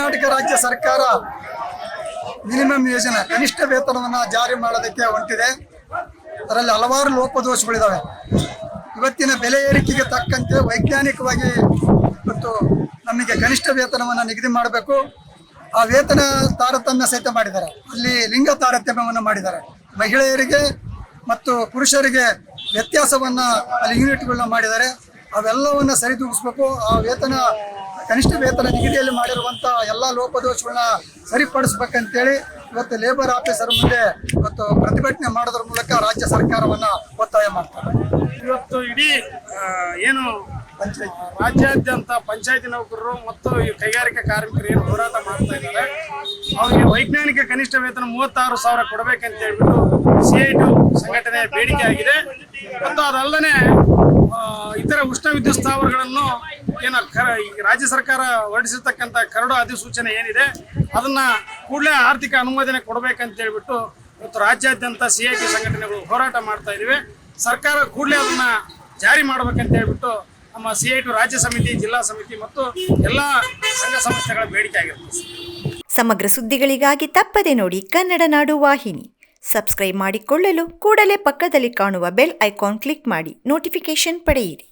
ರಾಜ್ಯ ಸರ್ಕಾರ ಮಿನಿಮಮ್ ಯೋಜನೆ, ಕನಿಷ್ಠ ವೇತನವನ್ನು ಜಾರಿ ಮಾಡೋದಕ್ಕೆ ಹೊಂಟಿದೆ. ಅದರಲ್ಲಿ ಹಲವಾರು ಲೋಪದೋಷಗಳಿದ್ದಾವೆ ಇವತ್ತಿನ ಬೆಲೆ ಏರಿಕೆಗೆ ತಕ್ಕಂತೆ ವೈಜ್ಞಾನಿಕವಾಗಿ ಇವತ್ತು ನಮಗೆ ಕನಿಷ್ಠ ವೇತನವನ್ನು ನಿಗದಿ ಮಾಡಬೇಕು. ಆ ವೇತನ ತಾರತಮ್ಯ ಸಹಿತ ಮಾಡಿದ್ದಾರೆ. ಅಲ್ಲಿ ಲಿಂಗ ತಾರತಮ್ಯವನ್ನು ಮಾಡಿದ್ದಾರೆ. ಮಹಿಳೆಯರಿಗೆ ಮತ್ತು ಪುರುಷರಿಗೆ ವ್ಯತ್ಯಾಸವನ್ನು ಅಲ್ಲಿ ಯೂನಿಟ್ಗಳನ್ನ ಮಾಡಿದ್ದಾರೆ. ಅವೆಲ್ಲವನ್ನು ಸರಿದೂಗಿಸ್ಬೇಕು. ಆ ವೇತನ ಕನಿಷ್ಠ ವೇತನ ನಿಗದಿಯಲ್ಲಿ ಮಾಡಿರುವಂಥ ಎಲ್ಲ ಲೋಪದೋಷಗಳನ್ನ ಸರಿಪಡಿಸ್ಬೇಕಂತೇಳಿ ಇವತ್ತು ಲೇಬರ್ ಆಫೀಸರ್ ಮುಂದೆ ಇವತ್ತು ಪ್ರತಿಭಟನೆ ಮಾಡೋದ್ರ ಮೂಲಕ ರಾಜ್ಯ ಸರ್ಕಾರವನ್ನ ಒತ್ತಾಯ ಮಾಡ್ತಾರೆ. ಇವತ್ತು ಇಡೀ ಏನು ರಾಜ್ಯಾದ್ಯಂತ ಪಂಚಾಯತಿ ನೌಕರರು ಮತ್ತು ಈ ಕೈಗಾರಿಕಾ ಕಾರ್ಮಿಕರು ಏನು ಹೋರಾಟ ಮಾಡ್ತಾ ಇದ್ದಾರೆ, ಅವರಿಗೆ ವೈಜ್ಞಾನಿಕ ಕನಿಷ್ಠ ವೇತನ ಮೂವತ್ತಾರು ಸಾವಿರ ಕೊಡಬೇಕಂತ ಹೇಳ್ಬಿಟ್ಟು ಸಿ ಐ ಟಿ ಸಂಘಟನೆ ಬೇಡಿಕೆ ಆಗಿದೆ. ಮತ್ತು ಅದಲ್ಲದೆ ಇತರ ಉಷ್ಣ ವಿದ್ಯುತ್ ಸ್ಥಾವರಗಳನ್ನು ಏನು ರಾಜ್ಯ ಸರ್ಕಾರ ಹೊರಡಿಸಿರ್ತಕ್ಕಂಥ ಕರಡು ಅಧಿಸೂಚನೆ ಏನಿದೆ, ಅದನ್ನ ಕೂಡಲೇ ಆರ್ಥಿಕ ಅನುಮೋದನೆ ಕೊಡಬೇಕಂತ ಹೇಳಿಬಿಟ್ಟು ಇವತ್ತು ರಾಜ್ಯಾದ್ಯಂತ ಸಿ ಐ ಟಿ ಸಂಘಟನೆಗಳು ಹೋರಾಟ ಮಾಡ್ತಾ ಇದ್ದೀವಿ ಸರ್ಕಾರ ಕೂಡಲೇ ಅದನ್ನ ಜಾರಿ ಮಾಡ್ಬೇಕಂತ ಹೇಳಿಬಿಟ್ಟು ನಮ್ಮ ಸಿ ಐ ಟಿ ರಾಜ್ಯ ಸಮಿತಿ, ಜಿಲ್ಲಾ ಸಮಿತಿ ಮತ್ತು ಎಲ್ಲ ಸಂಘ ಸಂಸ್ಥೆಗಳ ಬೇಡಿಕೆ ಆಗಿರುತ್ತೆ. ಸಮಗ್ರ ಸುದ್ದಿಗಳಿಗಾಗಿ ತಪ್ಪದೆ ನೋಡಿ ಕನ್ನಡ ನಾಡು ವಾಹಿನಿ. ಸಬ್ಸ್ಕ್ರೈಬ್ ಮಾಡಿಕೊಳ್ಳಲು ಕೂಡಲೇ ಪಕ್ಕದಲ್ಲಿ ಕಾಣುವ ಬೆಲ್ ಐಕಾನ್ ಕ್ಲಿಕ್ ಮಾಡಿ ನೋಟಿಫಿಕೇಶನ್ ಪಡೆಯಿರಿ.